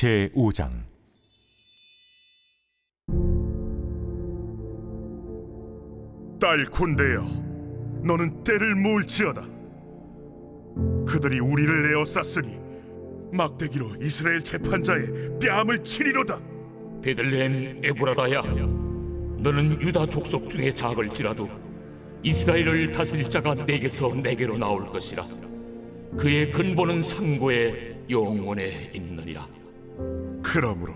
제 5장 딸 군대여, 너는 때를 모을지어다. 그들이 우리를 에워쌌으니 막대기로 이스라엘 재판자의 뺨을 치리로다. 베들레헴 에브라다야 너는 유다 족속 중에 작을지라도 이스라엘을 다스릴 자가 내게서 내게로 나올 것이라 그의 근본은 상고에 영원에 있느니라 그러므로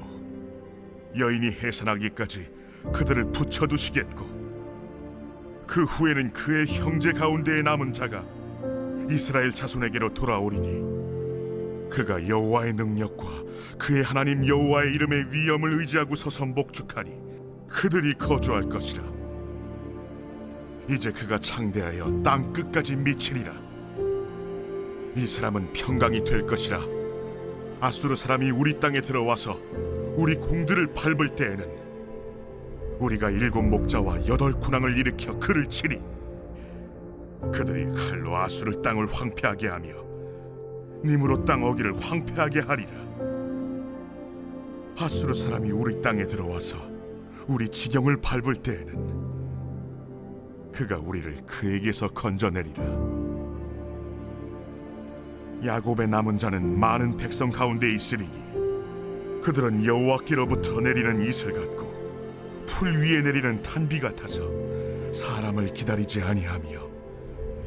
여인이 해산하기까지 그들을 붙여두시겠고 그 후에는 그의 형제 가운데에 남은 자가 이스라엘 자손에게로 돌아오리니 그가 여호와의 능력과 그의 하나님 여호와의 이름의 위엄을 의지하고 서서 목축하니 그들이 거주할 것이라. 이제 그가 창대하여 땅 끝까지 미치리라. 이 사람은 평강이 될 것이라 아수르 사람이 우리 땅에 들어와서 우리 궁들을 밟을 때에는 우리가 일곱 목자와 여덟 군왕을 일으켜 그를 치리. 그들이 칼로 아수르 땅을 황폐하게 하며 니무로 땅 어기를 황폐하게 하리라. 아수르 사람이 우리 땅에 들어와서 우리 지경을 밟을 때에는 그가 우리를 그에게서 건져내리라 야곱의 남은 자는 많은 백성 가운데 있으리니 그들은 여호와께로부터 내리는 이슬 같고 풀 위에 내리는 탄비 같아서 사람을 기다리지 아니하며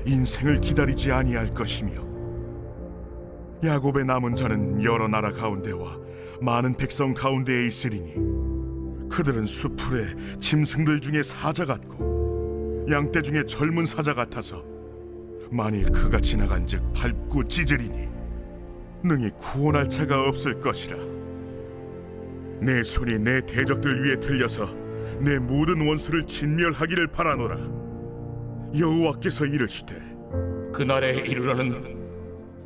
인생을 기다리지 아니할 것이며 야곱의 남은 자는 여러 나라 가운데와 많은 백성 가운데에 있으리니 그들은 수풀에 짐승들 중에 사자 같고 양떼 중에 젊은 사자 같아서 만일 그가 지나간즉 밟고 찢으리니 능히 구원할 자가 없을 것이라. 내 손이 내 대적들 위에 들려서 내 모든 원수를 진멸하기를 바라노라. 여호와께서 이르시되 그날에 이르러는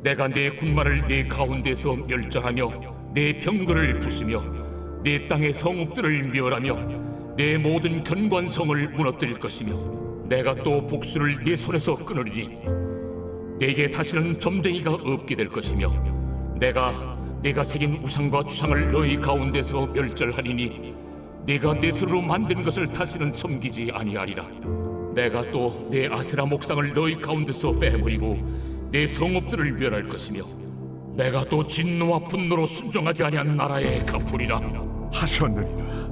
내가 내 군마를 내 가운데서 멸절하며 내 병거를 부수며 내 땅의 성읍들을 멸하며 내 모든 견관성을 무너뜨릴 것이며 내가 또 복수를 내 손에서 끊으리니 내게 다시는 점쟁이가 없게 될 것이며 내가 내가 새긴 우상과 주상을 너희 가운데서 멸절하리니 내가 내 손으로 만든 것을 다시는 섬기지 아니하리라. 내가 또 내 아세라 목상을 너희 가운데서 빼버리고 내 성읍들을 멸할 것이며 내가 또 진노와 분노로 순종하지 아니한 나라에 갚으리라. 하셨느니라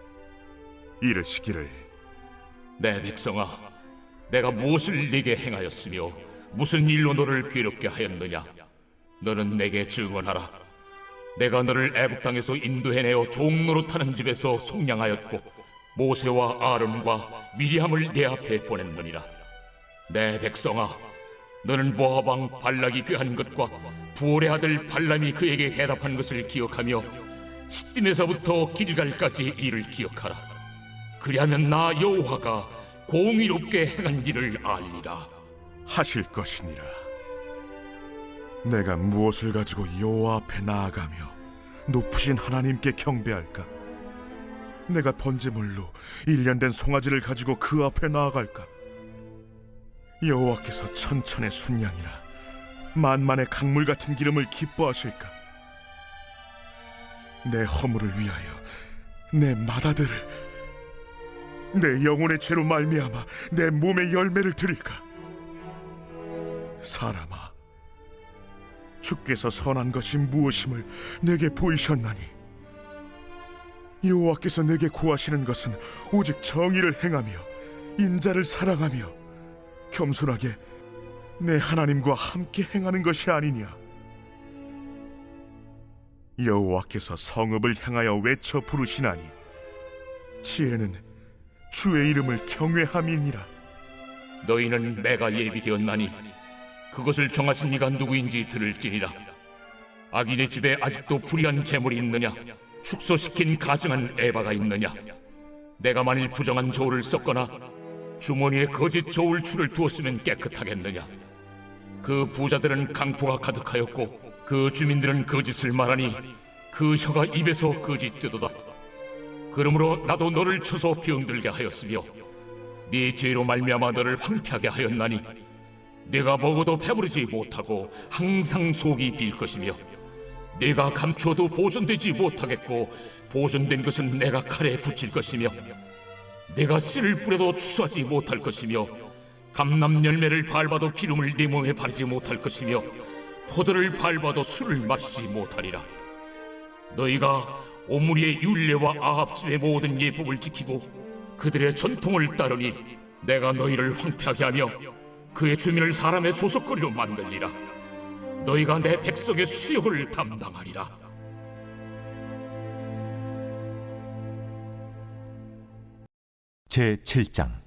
이르시기를. 내 백성아 내가 무엇을 네게 행하였으며 무슨 일로 너를 괴롭게 하였느냐? 너는 내게 증언하라. 내가 너를 애굽 땅에서 인도해내어 종로로 타는 집에서 속량하였고 모세와 아론과 미리함을 내 앞에 보냈느니라. 내 백성아 너는 모압 왕 발락이 꾀한 것과 부올의 아들 발람이 그에게 대답한 것을 기억하며 시딤에서부터 길갈까지 이를 기억하라 그리하면 나 여호와가 공의롭게 행한 일을 알리라 하실 것이니라. 내가 무엇을 가지고 여호와 앞에 나아가며 높으신 하나님께 경배할까? 내가 번제물로 일년된 송아지를 가지고 그 앞에 나아갈까? 여호와께서 천천의 순양이라 만만의 강물 같은 기름을 기뻐하실까? 내 허물을 위하여 내 마다들을 내 영혼의 죄로 말미암아 내 몸의 열매를 드릴까? 사람아, 주께서 선한 것이 무엇임을 내게 보이셨나니 여호와께서 내게 구하시는 것은 오직 정의를 행하며 인자를 사랑하며 겸손하게 내 하나님과 함께 행하는 것이 아니냐. 여호와께서 성읍을 향하여 외쳐 부르시나니 지혜는 주의 이름을 경외함이니라. 너희는 내가 예비되었나니 그것을 정하신 이가 누구인지 들을지니라. 악인의 집에 아직도 불의한 재물이 있느냐? 축소시킨 가증한 에바가 있느냐? 내가 만일 부정한 저울을 썼거나 주머니에 거짓 저울 줄을 두었으면 깨끗하겠느냐? 그 부자들은 강포가 가득하였고 그 주민들은 거짓을 말하니 그 혀가 입에서 거짓 되도다 그러므로 나도 너를 쳐서 병들게 하였으며 네 죄로 말미암아 너를 황폐하게 하였나니 내가 먹어도 배부르지 못하고 항상 속이 빌 것이며 내가 감추어도 보존되지 못하겠고 보존된 것은 내가 칼에 붙일 것이며 내가 씨를 뿌려도 추수하지 못할 것이며 감람 열매를 밟아도 기름을 네 몸에 바르지 못할 것이며 포도를 밟아도 술을 마시지 못하리라. 너희가 오므리의 율례와 아합 집의 모든 예법을 지키고 그들의 전통을 따르니 내가 너희를 황폐하게 하며 그의 주민을 사람의 조석거리로 만들리라. 너희가 내 백성의 수욕을 담당하리라. 제 7장.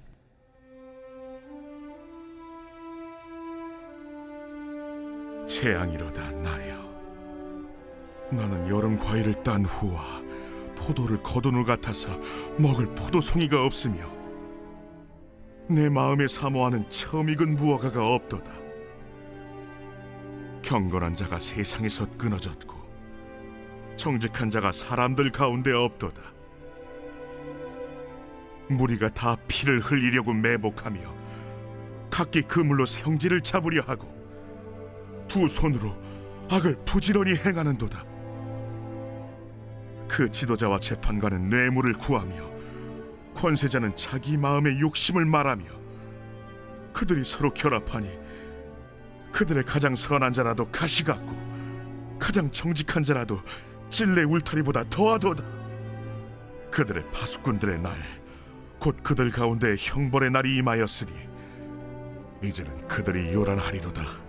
재앙이로다 나는 여름 과일을 딴 후와 포도를 거둔 후 같아서 먹을 포도송이가 없으며 내 마음에 사모하는 처음 익은 무화과가 없도다 경건한 자가 세상에서 끊어졌고 정직한 자가 사람들 가운데 없도다 무리가 다 피를 흘리려고 매복하며 각기 그물로 성질을 잡으려 하고 두 손으로 악을 부지런히 행하는도다. 그 지도자와 재판관은 뇌물을 구하며 권세자는 자기 마음의 욕심을 말하며 그들이 서로 결합하니 그들의 가장 선한 자라도 가시 같고 가장 정직한 자라도 찔레 울타리보다 더하도다. 그들의 파수꾼들의 날, 곧 그들 가운데 형벌의 날이 임하였으니 이제는 그들이 요란하리로다.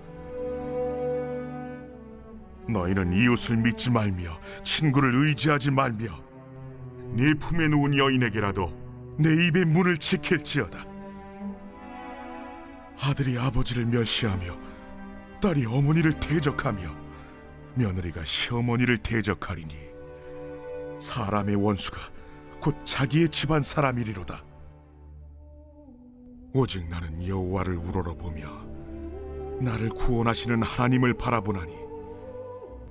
너희는 이웃을 믿지 말며 친구를 의지하지 말며 네 품에 누운 여인에게라도 내 입의 문을 지킬지어다. 아들이 아버지를 멸시하며 딸이 어머니를 대적하며 며느리가 시어머니를 대적하리니 사람의 원수가 곧 자기의 집안 사람이리로다. 오직 나는 여호와를 우러러보며 나를 구원하시는 하나님을 바라보나니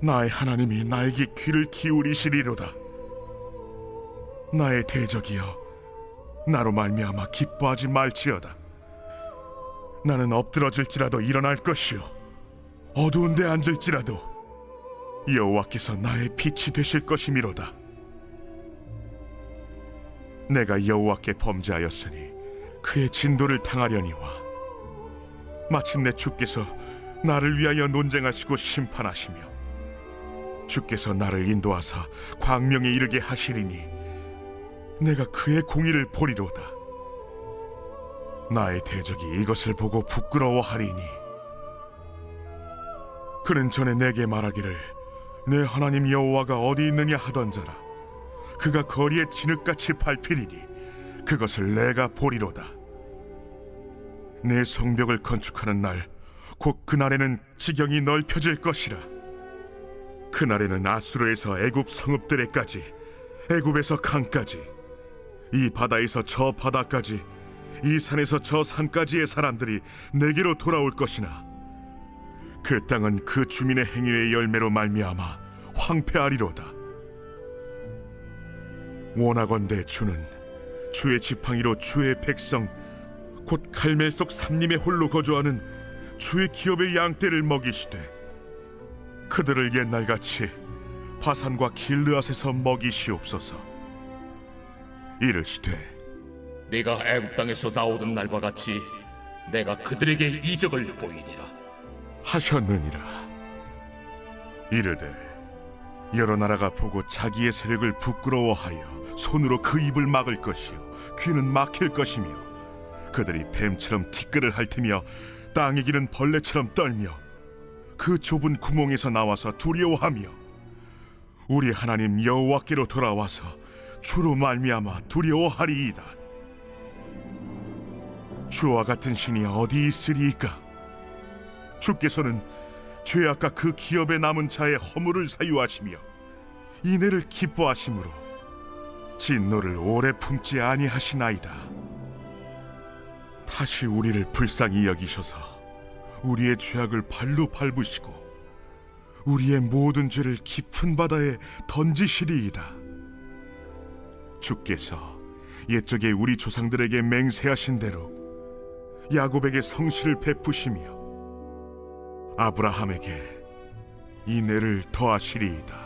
나의 하나님이 나에게 귀를 기울이시리로다. 나의 대적이여, 나로 말미암아 기뻐하지 말지어다. 나는 엎드러질지라도 일어날 것이요, 어두운데 앉을지라도 여호와께서 나의 빛이 되실 것이미로다. 내가 여호와께 범죄하였으니 그의 진도를 당하려니와 마침내 주께서 나를 위하여 논쟁하시고 심판하시며 주께서 나를 인도하사 광명에 이르게 하시리니 내가 그의 공의를 보리로다. 나의 대적이 이것을 보고 부끄러워하리니 그는 전에 내게 말하기를 내 하나님 여호와가 어디 있느냐 하던 자라 그가 거리에 진흙같이 밟히리니 그것을 내가 보리로다. 내 성벽을 건축하는 날 곧 그날에는 지경이 넓혀질 것이라. 그날에는 아수르에서 애굽 성읍들에까지 애굽에서 강까지 이 바다에서 저 바다까지 이 산에서 저 산까지의 사람들이 내게로 돌아올 것이나 그 땅은 그 주민의 행위의 열매로 말미암아 황폐하리로다. 원하건대 주는 주의 지팡이로 주의 백성 곧 갈멜 속 삼림의 홀로 거주하는 주의 기업의 양떼를 먹이시되 그들을 옛날같이 바산과 길르앗에서 먹이시옵소서. 이르시되 내가 애굽 땅에서 나오던 날과 같이 내가 그들에게 이적을 보이리라 하셨느니라. 이르되 여러 나라가 보고 자기의 세력을 부끄러워하여 손으로 그 입을 막을 것이요 귀는 막힐 것이며 그들이 뱀처럼 티끌을 핥으며 땅에 기는 벌레처럼 떨며 그 좁은 구멍에서 나와서 두려워하며 우리 하나님 여호와께로 돌아와서 주로 말미암아 두려워하리이다. 주와 같은 신이 어디 있으리이까? 주께서는 죄악과 그 기업에 남은 자의 허물을 사유하시며 이내를 기뻐하심으로 진노를 오래 품지 아니하시나이다. 다시 우리를 불쌍히 여기셔서 우리의 죄악을 발로 밟으시고 우리의 모든 죄를 깊은 바다에 던지시리이다. 주께서 옛적에 우리 조상들에게 맹세하신 대로 야곱에게 성실을 베푸시며 아브라함에게 이 내를 더하시리이다.